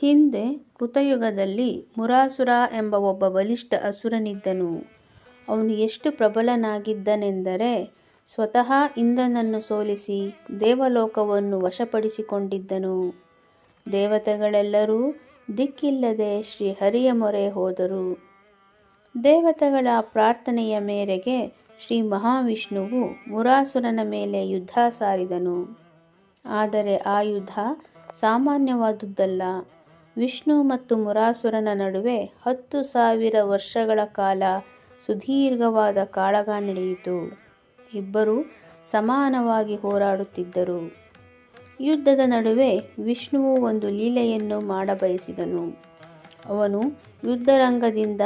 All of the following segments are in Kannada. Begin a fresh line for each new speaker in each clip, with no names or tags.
ಹಿಂದೆ ಕೃತಯುಗದಲ್ಲಿ ಮುರಾಸುರ ಎಂಬ ಒಬ್ಬ ಬಲಿಷ್ಠ ಅಸುರನಿದ್ದನು. ಅವನು ಎಷ್ಟು ಪ್ರಬಲನಾಗಿದ್ದನೆಂದರೆ ಸ್ವತಃ ಇಂದ್ರನನ್ನು ಸೋಲಿಸಿ ದೇವಲೋಕವನ್ನು ವಶಪಡಿಸಿಕೊಂಡಿದ್ದನು. ದೇವತೆಗಳೆಲ್ಲರೂ ದಿಕ್ಕಿಲ್ಲದೆ ಶ್ರೀಹರಿಯ ಮೊರೆ ಹೋದರು. ದೇವತೆಗಳ ಪ್ರಾರ್ಥನೆಯ ಮೇರೆಗೆ ಶ್ರೀ ಮಹಾವಿಷ್ಣುವು ಮುರಾಸುರನ ಮೇಲೆ ಯುದ್ಧ ಸಾರಿದನು. ಆದರೆ ಆ ಯುದ್ಧ ಸಾಮಾನ್ಯವಾದುದಲ್ಲ. ವಿಷ್ಣು ಮತ್ತು ಮುರಾಸುರನ ನಡುವೆ ಹತ್ತು ಸಾವಿರ ವರ್ಷಗಳ ಕಾಲ ಸುದೀರ್ಘವಾದ ಕಾಳಗ ನಡೆಯಿತು. ಇಬ್ಬರೂ ಸಮಾನವಾಗಿ ಹೋರಾಡುತ್ತಿದ್ದರು. ಯುದ್ಧದ ನಡುವೆ ವಿಷ್ಣುವು ಒಂದು ಲೀಲೆಯನ್ನು ಮಾಡಬಯಸಿದನು. ಅವನು ಯುದ್ಧರಂಗದಿಂದ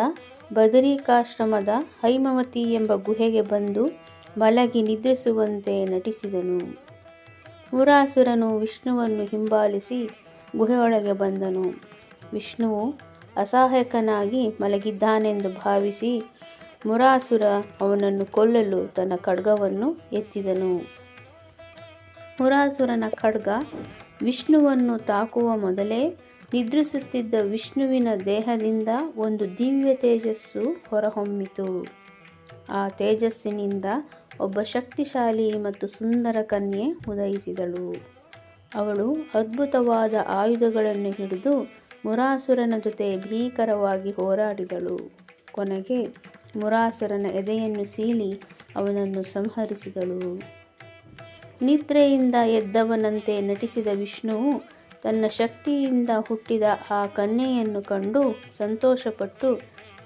ಬದರಿಕಾಶ್ರಮದ ಹೈಮವತಿ ಎಂಬ ಗುಹೆಗೆ ಬಂದು ಮಲಗಿ ನಿದ್ರಿಸುವಂತೆ ನಟಿಸಿದನು. ಮುರಾಸುರನು ವಿಷ್ಣುವನ್ನು ಹಿಂಬಾಲಿಸಿ ಗುಹೆಯೊಳಗೆ ಬಂದನು. ವಿಷ್ಣುವು ಅಸಹಾಯಕನಾಗಿ ಮಲಗಿದ್ದಾನೆಂದು ಭಾವಿಸಿ ಮುರಾಸುರ ಅವನನ್ನು ಕೊಲ್ಲಲು ತನ್ನ ಖಡ್ಗವನ್ನು ಎತ್ತಿದನು. ಮುರಾಸುರನ ಖಡ್ಗ ವಿಷ್ಣುವನ್ನು ತಾಕುವ ಮೊದಲೇ ನಿದ್ರಿಸುತ್ತಿದ್ದ ವಿಷ್ಣುವಿನ ದೇಹದಿಂದ ಒಂದು ದಿವ್ಯ ತೇಜಸ್ಸು ಹೊರಹೊಮ್ಮಿತು. ಆ ತೇಜಸ್ಸಿನಿಂದ ಒಬ್ಬ ಶಕ್ತಿಶಾಲಿ ಮತ್ತು ಸುಂದರ ಕನ್ಯೆ ಉದಯಿಸಿದಳು. ಅವಳು ಅದ್ಭುತವಾದ ಆಯುಧಗಳನ್ನು ಹಿಡಿದು ಮುರಾಸುರನ ಜೊತೆ ಭೀಕರವಾಗಿ ಹೋರಾಡಿದಳು. ಕೊನೆಗೆ ಮುರಾಸುರನ ಎದೆಯನ್ನು ಸೀಳಿ ಅವನನ್ನು ಸಂಹರಿಸಿದಳು. ನಿದ್ರೆಯಿಂದ ಎದ್ದವನಂತೆ ನಟಿಸಿದ ವಿಷ್ಣುವು ತನ್ನ ಶಕ್ತಿಯಿಂದ ಹುಟ್ಟಿದ ಆ ಕನ್ಯೆಯನ್ನು ಕಂಡು ಸಂತೋಷಪಟ್ಟು,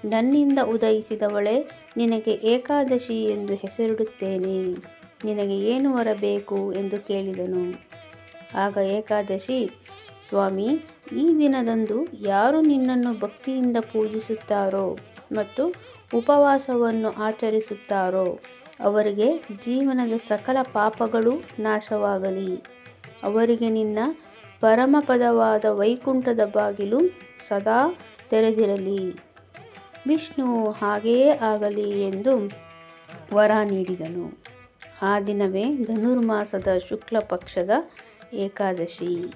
ನನ್ನಿಂದ ಉದಯಿಸಿದವಳೆ, ನಿನಗೆ ಏಕಾದಶಿ ಎಂದು ಹೆಸರಿಡುತ್ತೇನೆ. ನಿನಗೆ ಏನು ವರ ಬೇಕು ಎಂದು ಕೇಳಿದನು. ಆಗ ಏಕಾದಶಿ, ಸ್ವಾಮಿ, ಈ ದಿನದಂದು ಯಾರು ನಿನ್ನನ್ನು ಭಕ್ತಿಯಿಂದ ಪೂಜಿಸುತ್ತಾರೋ ಮತ್ತು ಉಪವಾಸವನ್ನು ಆಚರಿಸುತ್ತಾರೋ, ಅವರಿಗೆ ಜೀವನದ ಸಕಲ ಪಾಪಗಳು ನಾಶವಾಗಲಿ. ಅವರಿಗೆ ನಿನ್ನ ಪರಮಪದವಾದ ವೈಕುಂಠದ ಬಾಗಿಲು ಸದಾ ತೆರೆದಿರಲಿ. ವಿಷ್ಣು ಹಾಗೆಯೇ ಆಗಲಿ ಎಂದು ವರ ನೀಡಿದನು. ಆ ದಿನವೇ ಧನುರ್ಮಾಸದ ಶುಕ್ಲ ಪಕ್ಷದ ಏಕಾದಶಿ.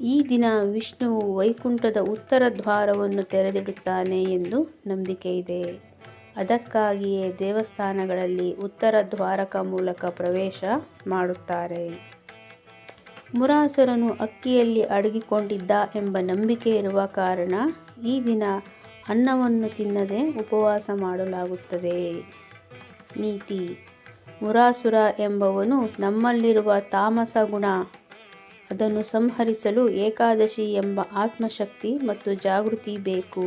ಈ ದಿನ ವಿಷ್ಣುವು ವೈಕುಂಠದ ಉತ್ತರ ದ್ವಾರವನ್ನು ತೆರೆದಿಡುತ್ತಾನೆ ಎಂದು ನಂಬಿಕೆ ಇದೆ ಅದಕ್ಕಾಗಿಯೇ ದೇವಸ್ಥಾನಗಳಲ್ಲಿ ಉತ್ತರ ದ್ವಾರಕ ಮೂಲಕ ಪ್ರವೇಶ ಮಾಡುತ್ತಾರೆ. ಮುರಾಸರನು ಅಕ್ಕಿಯಲ್ಲಿ ಅಡಗಿಕೊಂಡಿದ್ದ ಎಂಬ ನಂಬಿಕೆ ಇರುವ ಕಾರಣ ಈ ದಿನ ಅನ್ನವನ್ನು ತಿನ್ನದೆ ಉಪವಾಸ ಮಾಡಲಾಗುತ್ತದೆ. ನೀತಿ ಮುರಾಸುರ ಎಂಬವನು ನಮ್ಮಲ್ಲಿರುವ ತಾಮಸ ಗುಣ. ಅದನ್ನು ಸಂಹರಿಸಲು ಏಕಾದಶಿ ಎಂಬ ಆತ್ಮಶಕ್ತಿ ಮತ್ತು ಜಾಗೃತಿ ಬೇಕು.